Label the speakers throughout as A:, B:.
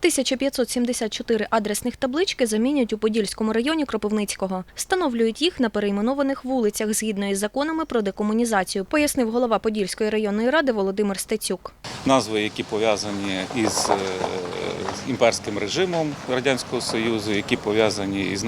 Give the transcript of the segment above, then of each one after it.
A: 1574 адресних таблички замінять у Подільському районі Кропивницького. Встановлюють їх на перейменованих вулицях згідно із законами про декомунізацію, пояснив голова Подільської районної ради Володимир Стецюк.
B: назви, які пов'язані із е, імперським режимом Радянського Союзу, які пов'язані із,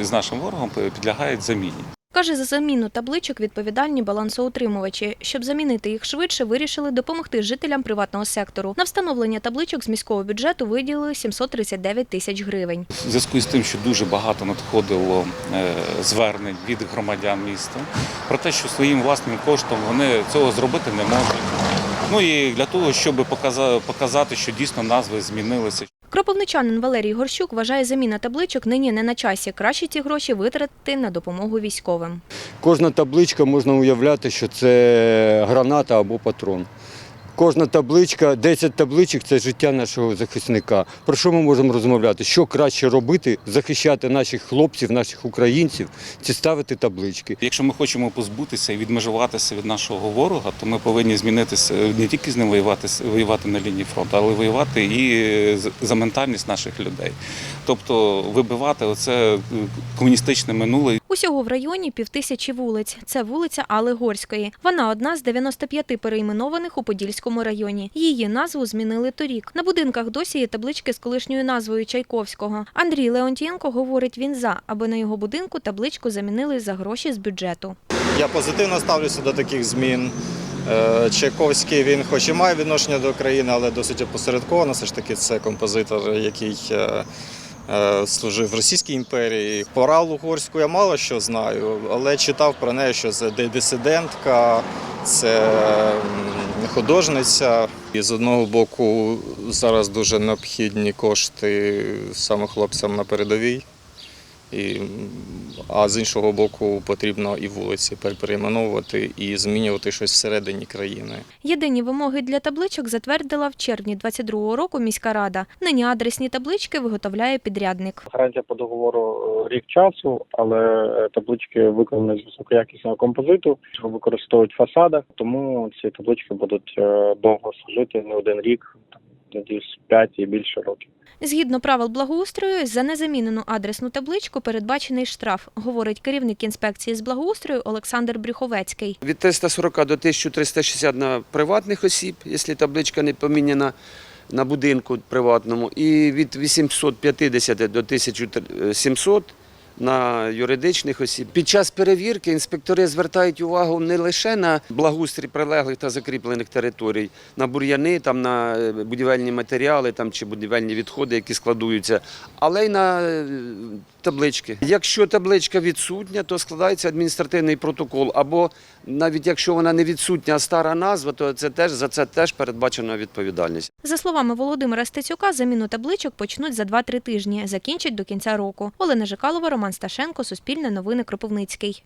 B: із нашим ворогом, підлягають заміні.
A: Каже, за заміну табличок відповідальні балансоутримувачі. Щоб замінити їх швидше, вирішили допомогти жителям приватного сектору. На встановлення табличок з міського бюджету виділили 739 тисяч гривень.
B: В зв'язку з тим, що дуже багато надходило е, звернень від громадян міста про те, що своїм власним коштом вони цього зробити не можуть. Ну і для того, щоб показа- показати, що дійсно назви змінилися.
A: Кропивничанин Валерій Горщук вважає заміна табличок нині не на часі. Краще ці гроші витратити на допомогу військовим.
C: Кожна табличка можна уявляти, що це граната або патрон. Кожна табличка, 10 табличок це життя нашого захисника. Про що ми можемо розмовляти? Що краще робити, захищати наших хлопців, наших українців, чи ставити таблички.
B: Якщо ми хочемо позбутися і відмежуватися від нашого ворога, то ми повинні змінитися не тільки з ним воювати, воювати на лінії фронту, але воювати і за ментальність наших людей. Тобто вибивати оце е, комуністичне минуле
A: Усього в районі півтисячі вулиць. Це вулиця Алли Горської. Вона одна з 95 перейменованих у Подільському районі. Її назву змінили торік. На будинках досі є таблички з колишньою назвою Чайковського. Андрій Леонтієнко говорить, він за, аби на його будинку табличку замінили за гроші з бюджету.
D: Я позитивно ставлюся до таких змін. Е, Чайковський він хоч і має відношення до країни, але досить опосередковано. Все ж таки, це композитор, який е, служив в Російській імперії. Пора угорську. Я мало що знаю, але читав про неї, що це ди- дисидентка, це художниця. І з одного боку зараз дуже необхідні кошти саме хлопцям на передовій. І, а з іншого боку, потрібно і вулиці пер- перейменовувати і змінювати щось всередині країни.
A: Єдині вимоги для табличок затвердила в червні 22-го року міська рада. Нині адресні таблички виготовляє підрядник.
E: Гарантія по договору е, рік часу, але е, таблички виконані з високоякісного композиту, що використовують в фасадах, тому ці таблички будуть е, довго служити не один рік, надіюсь, 5 і більше років.
A: Згідно правил благоустрою, за незамінену адресну табличку передбачений штраф, говорить керівник інспекції з благоустрою Олександр Брюховецький.
F: Від 340 до 1360 на приватних осіб, якщо табличка не поміняна на будинку приватному, і від 850 до 1700 на юридичних осіб. Під час перевірки інспектори звертають увагу не лише на благоустрій прилеглих та закріплених територій, на бур'яни, там, на е, будівельні матеріали там, чи будівельні відходи, які складуються, але й на е, таблички. Якщо табличка відсутня, то складається адміністративний протокол. Або навіть якщо вона не відсутня, а стара назва, то це теж за це теж передбачена відповідальність.
A: За словами Володимира Стецюка, заміну табличок почнуть за 2-3 тижні, закінчать до кінця року. Олена Жикалова, Роман Сташенко, Суспільне новини Кропивницький.